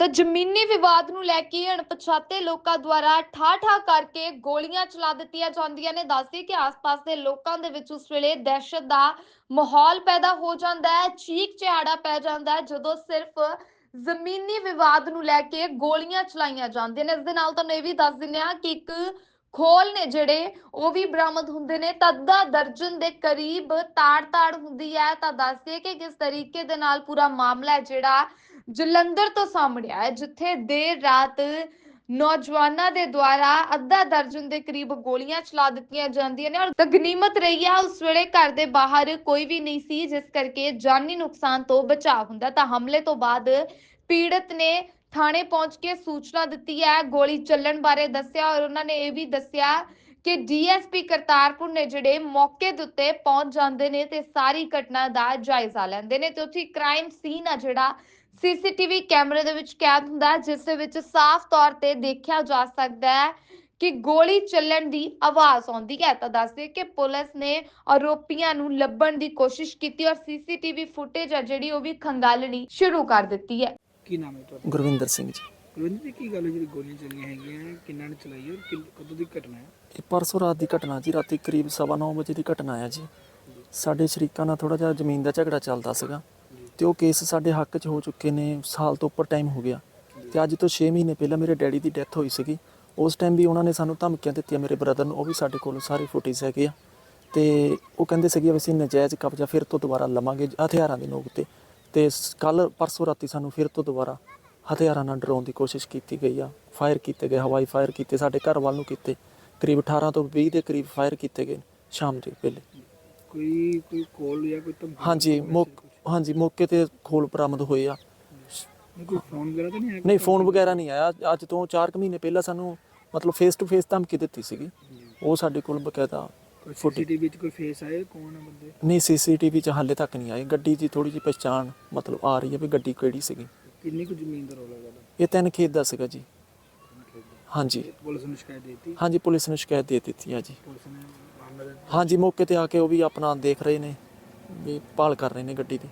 ਤਾਂ ਜ਼ਮੀਨੀ ਵਿਵਾਦ ਨੂੰ ਲੈ ਕੇ ਅਣਪਛਾਤੇ ਲੋਕਾਂ ਦੁਆਰਾ ਠਾਠਾ ਕਰਕੇ ਗੋਲੀਆਂ ਚਲਾ ਦਿੱਤੀਆਂ ਜਾਂਦੀਆਂ ਨੇ। ਦੱਸਦੀ ਕਿ ਆਸ-ਪਾਸ ਦੇ ਲੋਕਾਂ ਦੇ ਵਿੱਚ ਉਸ ਵੇਲੇ ਦਹਿਸ਼ਤ ਦਾ ਮਾਹੌਲ ਪੈਦਾ ਹੋ ਜਾਂਦਾ ਹੈ ਚੀਕ ਚਿਹਾੜਾ ਪੈ ਜਾਂਦਾ ਹੈ, ਜਦੋਂ ਸਿਰਫ ਜ਼ਮੀਨੀ ਵਿਵਾਦ ਨੂੰ ਲੈ ਕੇ ਗੋਲੀਆਂ ਚਲਾਈਆਂ ਜਾਂਦੀਆਂ ਨੇ। ਇਸ ਦੇ ਨਾਲ ਤੁਹਾਨੂੰ ਇਹ ਵੀ ਦੱਸ ਦਿੰਦੇ ਹਾਂ ਕਿ ਇੱਕ ਖੋਲ ਨੇ ਜਿਹੜੇ, ਉਹ ਵੀ ਬਰਾਮਦ ਹੁੰਦੇ ਨੇ। ਤਾਂ ਦਰਜਨ ਦੇ ਕਰੀਬ ਤਾੜ-ਤਾੜ ਹੁੰਦੀ ਹੈ। ਤਾਂ ਦੱਸਦੇ ਕਿ ਕਿਸ ਤਰੀਕੇ ਦੇ ਨਾਲ ਪੂਰਾ ਮਾਮਲਾ ਜਿਹੜਾ ਜਲੰਧਰ ਤੋਂ ਸਾਹਮਣੇ ਆਇਆ ਜਿੱਥੇ ਦੇਰ ਰਾਤ ਨੌਜਵਾਨਾਂ ਦੇ ਦੁਆਰਾ ਅੱਧਾ ਦਰਜਨ ਦੇ ਕਰੀਬ ਗੋਲੀਆਂ ਚਲਾ ਦਿੱਤੀਆਂ ਜਾਂਦੀਆਂ ਨੇ ਔਰ ਤਗਨੀਮਤ ਰਹੀ ਹੈ, ਉਸ ਵੇਲੇ ਘਰ ਦੇ ਬਾਹਰ ਕੋਈ ਵੀ ਨਹੀਂ ਸੀ, ਜਿਸ ਕਰਕੇ ਜਾਨੀ ਨੁਕਸਾਨ ਤੋਂ ਬਚਾਅ ਹੁੰਦਾ। ਤਾਂ ਹਮਲੇ ਤੋਂ ਬਾਅਦ ਪੀੜਤ ਨੇ ਥਾਣੇ ਪਹੁੰਚ ਕੇ ਸੂਚਨਾ ਦਿੱਤੀ ਹੈ, ਗੋਲੀ ਚੱਲਣ ਬਾਰੇ ਦੱਸਿਆ ਔਰ ਉਹਨਾਂ ਨੇ ਇਹ ਵੀ ਦੱਸਿਆ ਕਿ ਡੀਐਸਪੀ ਕਰਤਾਰਪੁਰ ਨੇ ਜਿਹੜੇ ਮੌਕੇ ਦੇ ਉੱਤੇ ਪਹੁੰਚ ਜਾਂਦੇ ਨੇ ਤੇ ਸਾਰੀ ਘਟਨਾ ਦਾ ਜਾਇਜ਼ਾ ਲੈਂਦੇ ਨੇ ਤੇ ਉੱਥੇ ਕ੍ਰਾਈਮ ਸੀਨ ਆ ਜਿਹੜਾ, ਸੀਸੀਟੀਵੀ ਕੈਮਰੇ ਦੇ ਵਿੱਚ ਕੈਦ ਹੁੰਦਾ ਜਿਸ ਦੇ ਵਿੱਚ ਸਾਫ਼ ਤੌਰ ਤੇ ਦੇਖਿਆ ਜਾ ਸਕਦਾ ਹੈ ਕਿ ਗੋਲੀ ਚੱਲਣ ਦੀ ਆਵਾਜ਼ ਆਉਂਦੀ ਹੈ। ਤਾਂ ਦੱਸਦੇ ਕਿ ਪੁਲਿਸ ਨੇ ਆਰੋਪੀਆਂ ਨੂੰ ਲੱਭਣ ਦੀ ਕੋਸ਼ਿਸ਼ ਕੀਤੀ ਔਰ ਸੀਸੀਟੀਵੀ ਫੁਟੇਜ ਆ ਜਿਹੜੀ ਉਹ ਵੀ ਖੰਗਾਲਣੀ ਸ਼ੁਰੂ ਕਰ ਦਿੱਤੀ ਹੈ। ਕੀ ਨਾਮ ਹੈ ਤੁਹਾਡਾ? ਗੁਰਵਿੰਦਰ ਸਿੰਘ ਜੀ। ਗੁਰਵਿੰਦਰ ਜੀ ਕੀ ਗੱਲ ਹੈ ਜਿਹੜੀ ਗੋਲੀਆਂ ਚੱਲੀਆਂ ਹੈਗੀਆਂ ਕਿੰਨਾਂ ਨੇ ਚਲਾਈ ਔਰ ਕਦੋਂ ਦੀ ਘਟਨਾ ਹੈ? ਇਹ ਪਰਸੋਂ ਰਾਤ ਦੀ ਘਟਨਾ ਜੀ ਰਾਤੀ ਕਰੀਬ 9:30 ਵਜੇ ਦੀ ਘਟਨਾ ਹੈ ਜੀ। ਸਾਡੇ ਸ਼ਰੀਕਾਂ ਨਾਲ ਥੋੜਾ ਜਿਹਾ ਜ਼ਮੀਨ ਦਾ ਝਗੜਾ ਚੱਲਦਾ ਸੀਗਾ ਤੇ ਉਹ ਕੇਸ ਸਾਡੇ ਹੱਕ 'ਚ ਹੋ ਚੁੱਕੇ ਨੇ ਸਾਲ ਤੋਂ ਉੱਪਰ ਟਾਈਮ ਹੋ ਗਿਆ। ਤੇ ਅੱਜ ਤੋਂ 6 ਮਹੀਨੇ ਪਹਿਲਾਂ ਮੇਰੇ ਡੈਡੀ ਦੀ ਡੈਥ ਹੋਈ ਸੀਗੀ। ਉਸ ਟਾਈਮ ਵੀ ਉਹਨਾਂ ਨੇ ਸਾਨੂੰ ਧਮਕੀਆਂ ਦਿੱਤੀਆਂ ਮੇਰੇ ਬ੍ਰਦਰ ਨੂੰ ਉਹ ਵੀ ਸਾਡੇ ਕੋਲ ਸਾਰੇ ਫੁਟੇਜ ਹੈਗੇ ਆ। ਤੇ ਉਹ ਕਹਿੰਦੇ ਸੀਗੇ ਵੀ ਅਸੀਂ ਨਜਾਇਜ਼ ਕਬਜ਼ਾ ਫਿਰ ਤੋਂ ਦੁਬਾਰਾ ਲਵਾਂਗੇ ਹਥਿਆਰਾਂ ਦੇ ਨੋਕ ਤੇ। ਤੇ ਕੱਲ ਪਰਸੋਂ ਰਾਤੀ ਸਾਨੂੰ ਫਿਰ ਤੋਂ ਦੁਬਾਰਾ ਹਥਿਆਰਾਂ ਨਾਲ ਡਰਾਉਣ ਦੀ ਕੋਸ਼ਿਸ਼ ਕੀਤੀ ਗਈ ਆ। ਫਾਇਰ ਕੀਤੇ ਗਏ ਹਵਾਈ ਫਾਇਰ ਕੀਤੇ ਸਾਡੇ ਘਰ ਵੱਲ ਨੂੰ ਕੀਤੇ। ਕਰੀਬ 18 ਤੋਂ 20 ਦੇ ਕਰੀਬ ਫਾਇਰ ਕੀਤੇ ਗਏ ਸ਼ਾਮ ਦੇ ਵੇਲੇ। ਕੋਈ ਕੋਈ ਕੋਲ ਜਾਂ ਕੋਈ ਧਮਕੀ ਹਾਂਜੀ ਮੌਕ? ਹਾਂਜੀ ਮੌਕੇ ਤੇ ਖੋਲ ਬਰਾਮਦ ਹੋਏ ਆ। ਨਹੀਂ, ਕੋਈ ਫੋਨ ਵਗੈਰਾ ਤਾਂ ਨਹੀਂ ਆਇਆ? ਨਹੀਂ ਫੋਨ ਵਗੈਰਾ ਨਹੀਂ ਆਇਆ। ਅੱਜ ਤੋਂ 4 ਮਹੀਨੇ ਪਹਿਲਾਂ ਸਾਨੂੰ ਮਤਲਬ ਫੇਸ ਟੂ ਫੇਸ ਧਮਕੀ ਦਿੱਤੀ ਸੀਗੀ। ਉਹ ਸਾਡੇ ਕੋਲ ਬਕਾਇਦਾ ਕੋਈ ਸੀਸੀਟੀਵੀ ਵਿੱਚ ਕੋਈ ਫੇਸ ਆਏ? ਕੌਣ ਹੈ ਬੰਦੇ? ਨਹੀਂ ਸੀਸੀਟੀਵੀ 'ਚ ਹਾਲੇ ਤੱਕ ਨਹੀਂ ਆਈ ਗੱਡੀ ਦੀ ਥੋੜੀ ਜਿਹੀ ਪਛਾਣ ਮਤਲਬ ਆ ਰਹੀ ਹੈ ਵੀ ਗੱਡੀ ਕਿਹੜੀ ਸੀਗੀ। ਕਿੰਨੀ ਕੁ ਜ਼ਮੀਨ ਦਾ ਰੌਲਾ ਹੈਗਾ? ਇਹ ਤਿੰਨ ਖੇਤ ਦਾ ਸੀਗਾ ਜੀ। ਹਾਂਜੀ। ਪੁਲਿਸ ਨੂੰ ਸ਼ਿਕਾਇਤ ਦੇ ਦਿੱਤੀ? ਹਾਂਜੀ ਪੁਲਿਸ ਨੂੰ ਸ਼ਿਕਾਇਤ ਦੇ ਦਿੱਤੀ ਹੈ ਜੀ। ਪੁਲਿਸ ਨੇ ਮਾਮਲਾ ਦਰਜ ਹਾਂਜੀ ਮੌਕੇ ਤੇ ਆ ਕੇ ਉਹ ਵੀ ਆਪਣਾ ਦੇਖ ਰਹੇ ਨੇ ਵੀ ਭਾਲ ਕਰ ਰਹੇ ਨੇ ਗੱਡੀ ਦੀ।